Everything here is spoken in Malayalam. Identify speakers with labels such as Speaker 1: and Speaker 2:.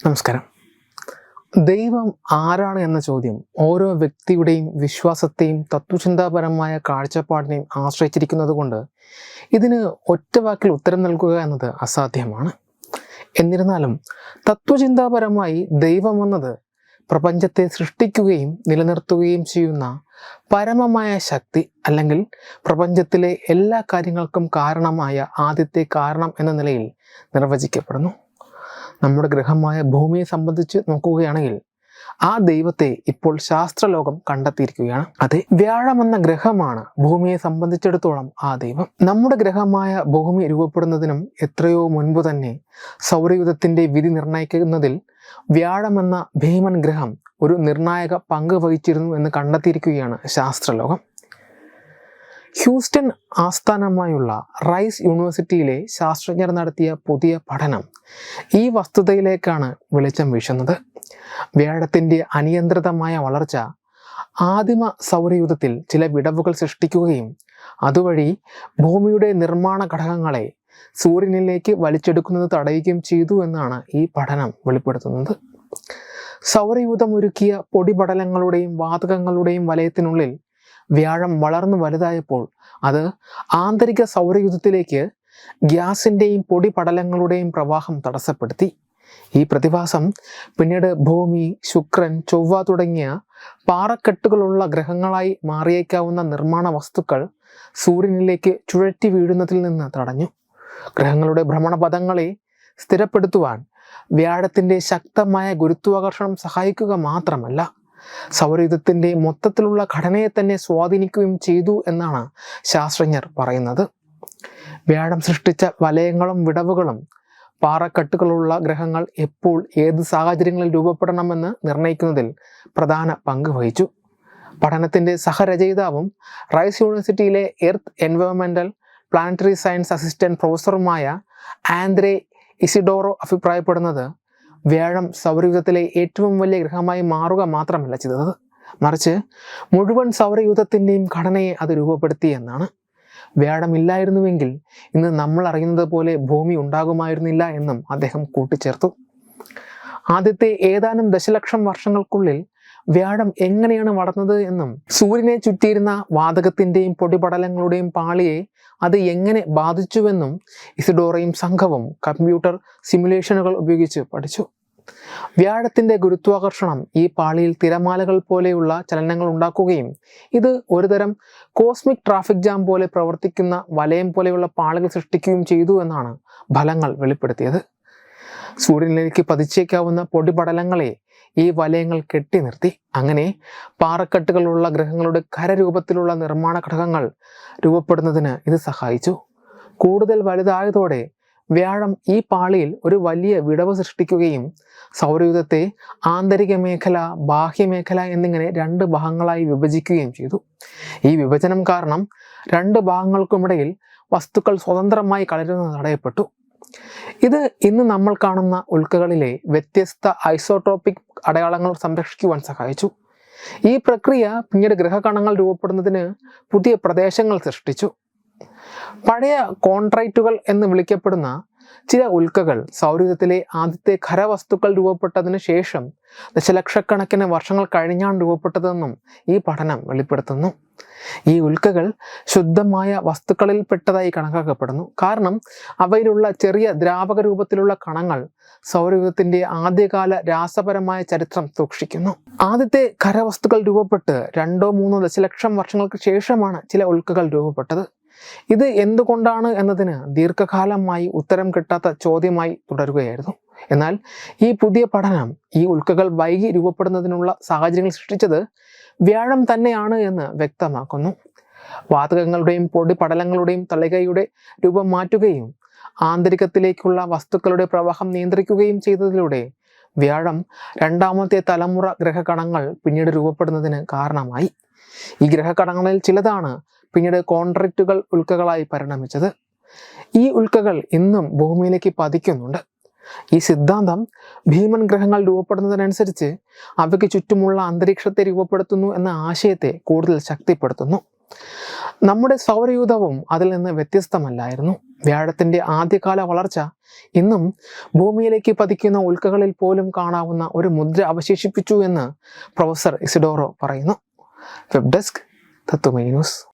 Speaker 1: നമസ്കാരം. ദൈവം ആരാണ് എന്ന ചോദ്യം ഓരോ വ്യക്തിയുടെയും വിശ്വാസത്തെയും തത്വചിന്താപരമായ കാഴ്ചപ്പാടിനെയും ആശ്രയിച്ചിരിക്കുന്നത് കൊണ്ട് ഇതിന് ഒറ്റവാക്കിൽ ഉത്തരം നൽകുക എന്നത് അസാധ്യമാണ്. എന്നിരുന്നാലും തത്വചിന്താപരമായി ദൈവം എന്നത് പ്രപഞ്ചത്തെ സൃഷ്ടിക്കുകയും നിലനിർത്തുകയും ചെയ്യുന്ന പരമമായ ശക്തി അല്ലെങ്കിൽ പ്രപഞ്ചത്തിലെ എല്ലാ കാര്യങ്ങൾക്കും കാരണമായ ആദ്യത്തെ കാരണം എന്ന നിലയിൽ നിർവചിക്കപ്പെടുന്നു. നമ്മുടെ ഗ്രഹമായ ഭൂമിയെ സംബന്ധിച്ച് നോക്കുകയാണെങ്കിൽ ആ ദൈവത്തെ ഇപ്പോൾ ശാസ്ത്രലോകം കണ്ടെത്തിയിരിക്കുകയാണ്. അതെ വ്യാഴം എന്ന ഗ്രഹമാണ് ഭൂമിയെ സംബന്ധിച്ചിടത്തോളം ആ ദൈവം. നമ്മുടെ ഗ്രഹമായ ഭൂമി രൂപപ്പെടുന്നതിനും എത്രയോ മുൻപ് തന്നെ സൗരയുധത്തിന്റെ വിധി നിർണയിക്കുന്നതിൽ വ്യാഴം എന്ന ഭീമൻ ഗ്രഹം ഒരു നിർണായക പങ്ക് വഹിച്ചിരുന്നു എന്ന് കണ്ടെത്തിയിരിക്കുകയാണ് ശാസ്ത്രലോകം. ഹ്യൂസ്റ്റൺ ആസ്ഥാനമായുള്ള റൈസ് യൂണിവേഴ്സിറ്റിയിലെ ശാസ്ത്രജ്ഞർ നടത്തിയ പുതിയ പഠനം ഈ വസ്തുതയിലേക്കാണ് വെളിച്ചം വീശുന്നത്. വ്യാഴത്തിന്റെ അനിയന്ത്രിതമായ വളർച്ച ആദിമ സൗരയുധത്തിൽ ചില വിടവുകൾ സൃഷ്ടിക്കുകയും അതുവഴി ഭൂമിയുടെ നിർമ്മാണ ഘടകങ്ങളെ സൂര്യനിലേക്ക് വലിച്ചെടുക്കുന്നത് തടയുകയും ചെയ്തു എന്നാണ് ഈ പഠനം വെളിപ്പെടുത്തുന്നത്. സൗരയൂഥം ഒരുക്കിയ പൊടിപടലങ്ങളുടെയും വാതകങ്ങളുടെയും വലയത്തിനുള്ളിൽ വ്യാഴം വളർന്നു വലുതായപ്പോൾ അത് ആന്തരിക സൗരയുദ്ധത്തിലേക്ക് ഗ്യാസിന്റെയും പൊടി പടലങ്ങളുടെയും പ്രവാഹം തടസ്സപ്പെടുത്തി. ഈ പ്രതിഭാസം പിന്നീട് ഭൂമി ശുക്രൻ ചൊവ്വ തുടങ്ങിയ പാറക്കെട്ടുകളുള്ള ഗ്രഹങ്ങളായി മാറിയേക്കാവുന്ന നിർമ്മാണ വസ്തുക്കൾ സൂര്യനിലേക്ക് ചുഴറ്റി വീഴുന്നതിൽ നിന്ന് തടഞ്ഞു. ഗ്രഹങ്ങളുടെ ഭ്രമണപഥങ്ങളെ സ്ഥിരപ്പെടുത്തുവാൻ വ്യാഴത്തിന്റെ ശക്തമായ ഗുരുത്വാകർഷണം സഹായിക്കുക മാത്രമല്ല സൗരയുധത്തിന്റെ മൊത്തത്തിലുള്ള ഘടനയെ തന്നെ സ്വാധീനിക്കുകയും ചെയ്തു എന്നാണ് ശാസ്ത്രജ്ഞർ പറയുന്നത്. വ്യാഴം സൃഷ്ടിച്ച വലയങ്ങളും വിടവുകളും പാറക്കെട്ടുകളുള്ള ഗ്രഹങ്ങൾ എപ്പോൾ ഏത് സാഹചര്യങ്ങളിൽ രൂപപ്പെടണമെന്ന് നിർണയിക്കുന്നതിൽ പ്രധാന പങ്ക് വഹിച്ചു. പഠനത്തിന്റെ സഹരചയിതാവും റൈസ് യൂണിവേഴ്സിറ്റിയിലെ എർത്ത് എൻവയോൺമെന്റൽ പ്ലാനറ്ററി സയൻസ് അസിസ്റ്റന്റ് പ്രൊഫസറുമായ ആന്ദ്രേ ഇസിഡോറോ അഭിപ്രായപ്പെടുന്നത് വ്യാഴം സൗരയൂഥത്തിലെ ഏറ്റവും വലിയ ഗ്രഹമായി മാറുക മാത്രമല്ല ചെയ്തത്. മറിച്ച് മുഴുവൻ സൗരയൂഥത്തിന്റെയും ഘടനയെ അത് രൂപപ്പെടുത്തി എന്നാണ്. വ്യാഴം ഇല്ലായിരുന്നുവെങ്കിൽ ഇന്ന് നമ്മൾ അറിയുന്നത് പോലെ ഭൂമി ഉണ്ടാകുമായിരുന്നില്ല എന്നും അദ്ദേഹം കൂട്ടിച്ചേർത്തു. ആദ്യത്തെ ഏതാനും ദശലക്ഷം വർഷങ്ങൾക്കുള്ളിൽ വ്യാഴം എങ്ങനെയാണ് വളർന്നത് എന്നും സൂര്യനെ ചുറ്റിയിരുന്ന വാതകത്തിന്റെയും പൊടിപടലങ്ങളുടെയും പാളിയെ അത് എങ്ങനെ ബാധിച്ചുവെന്നും ഇസിഡോറയും സംഘവും കമ്പ്യൂട്ടർ സിമുലേഷനുകൾ ഉപയോഗിച്ച് പഠിച്ചു. വ്യാഴത്തിന്റെ ഗുരുത്വാകർഷണം ഈ പാളിയിൽ തിരമാലകൾ പോലെയുള്ള ചലനങ്ങൾ ഉണ്ടാക്കുകയും ഇത് ഒരുതരം കോസ്മിക് ട്രാഫിക് ജാം പോലെ പ്രവർത്തിക്കുന്ന വലയം പോലെയുള്ള പാളികൾ സൃഷ്ടിക്കുകയും ചെയ്തു എന്നാണ് ഫലങ്ങൾ വെളിപ്പെടുത്തിയത്. സൂര്യനിലേക്ക് പതിച്ചേക്കാവുന്ന പൊടിപടലങ്ങളെ ഈ വലയങ്ങൾ കെട്ടി നിർത്തി. അങ്ങനെ പാറക്കെട്ടുകളുള്ള ഗ്രഹങ്ങളുടെ കരരൂപത്തിലുള്ള നിർമ്മാണ ഘടകങ്ങൾ രൂപപ്പെടുന്നതിന് ഇത് സഹായിച്ചു. കൂടുതൽ വലുതായതോടെ വ്യാഴം ഈ പാളിയിൽ ഒരു വലിയ വിടവ് സൃഷ്ടിക്കുകയും സൗരയൂഥത്തെ ആന്തരിക മേഖല ബാഹ്യമേഖല എന്നിങ്ങനെ രണ്ട് ഭാഗങ്ങളായി വിഭജിക്കുകയും ചെയ്തു. ഈ വിഭജനം കാരണം രണ്ട് ഭാഗങ്ങൾക്കുമിടയിൽ വസ്തുക്കൾ സ്വതന്ത്രമായി കളരുന്നത് തടയപ്പെട്ടു. ഇത് ഇന്ന് നമ്മൾ കാണുന്ന ഉൽക്കകളിലെ വ്യത്യസ്ത ഐസോട്രോപിക് അടയാളങ്ങൾ സംരക്ഷിക്കുവാൻ സഹായിച്ചു. ഈ പ്രക്രിയ പിന്നീട് ഗ്രഹകണങ്ങൾ രൂപപ്പെടുന്നതിന് പുതിയ പ്രദേശങ്ങൾ സൃഷ്ടിച്ചു. പഴയ കോൺട്രൈറ്റുകൾ എന്ന് വിളിക്കപ്പെടുന്ന ചില ഉൽക്കകൾ സൗരയൂഥത്തിലെ ആദ്യത്തെ ഖരവസ്തുക്കൾ രൂപപ്പെട്ടതിന് ശേഷം ദശലക്ഷക്കണക്കിന് വർഷങ്ങൾ കഴിഞ്ഞാണ് രൂപപ്പെട്ടതെന്നും ഈ പഠനം വെളിപ്പെടുത്തുന്നു. ഈ ഉൽക്കകൾ ശുദ്ധമായ വസ്തുക്കളിൽ പെട്ടതായി കണക്കാക്കപ്പെടുന്നു. കാരണം അവയിലുള്ള ചെറിയ ദ്രാവക രൂപത്തിലുള്ള കണങ്ങൾ സൗരയൂഥത്തിന്റെ ആദ്യകാല രാസപരമായ ചരിത്രം സൂക്ഷിക്കുന്നു. ആദ്യത്തെ ഖരവസ്തുക്കൾ രൂപപ്പെട്ട് രണ്ടോ മൂന്നോ ദശലക്ഷം വർഷങ്ങൾക്ക് ശേഷമാണ് ചില ഉൽക്കകൾ രൂപപ്പെട്ടത്. ഇത് എന്തുകൊണ്ടാണ് എന്നതിന് ദീർഘകാലമായി ഉത്തരം കിട്ടാത്ത ചോദ്യമായി തുടരുകയായിരുന്നു. എന്നാൽ ഈ പുതിയ പഠനം ഈ ഉൽക്കകൾ വൈകി രൂപപ്പെടുന്നതിനുള്ള സാഹചര്യങ്ങൾ സൃഷ്ടിച്ചത് വ്യാഴം തന്നെയാണ് എന്ന് വ്യക്തമാക്കുന്നു. വാതകങ്ങളുടെയും പൊടിപടലങ്ങളുടെയും തളികയുടെ രൂപം മാറ്റുകയും ആന്തരികത്തിലേക്കുള്ള വസ്തുക്കളുടെ പ്രവാഹം നിയന്ത്രിക്കുകയും ചെയ്തതിലൂടെ വ്യാഴം രണ്ടാമത്തെ തലമുറ ഗ്രഹകണങ്ങൾ പിന്നീട് രൂപപ്പെടുന്നതിന് കാരണമായി. ഈ ഗ്രഹകണങ്ങളിൽ ചിലതാണ് പിന്നീട് കോൺട്രാക്റ്റുകൾ ഉൽക്കകളായി പരിണമിച്ചത്. ഈ ഉൽക്കകൾ ഇന്നും ഭൂമിയിലേക്ക് പതിക്കുന്നുണ്ട്. ഈ സിദ്ധാന്തം ഭീമൻ ഗ്രഹങ്ങൾ രൂപപ്പെടുന്നതിനനുസരിച്ച് അവയ്ക്ക് ചുറ്റുമുള്ള അന്തരീക്ഷത്തെ രൂപപ്പെടുത്തുന്നു എന്ന ആശയത്തെ കൂടുതൽ ശക്തിപ്പെടുത്തുന്നു. നമ്മുടെ സൗരയൂഥവും അതിൽ നിന്ന് വ്യത്യസ്തമല്ലായിരുന്നു. വ്യാഴത്തിന്റെ ആദ്യകാല വളർച്ച ഇന്നും ഭൂമിയിലേക്ക് പതിക്കുന്ന ഉൽക്കകളിൽ പോലും കാണാവുന്ന ഒരു മുദ്ര അവശേഷിപ്പിച്ചു എന്ന് പ്രൊഫസർ ഇസിഡോറോ പറയുന്നു. Web desk news.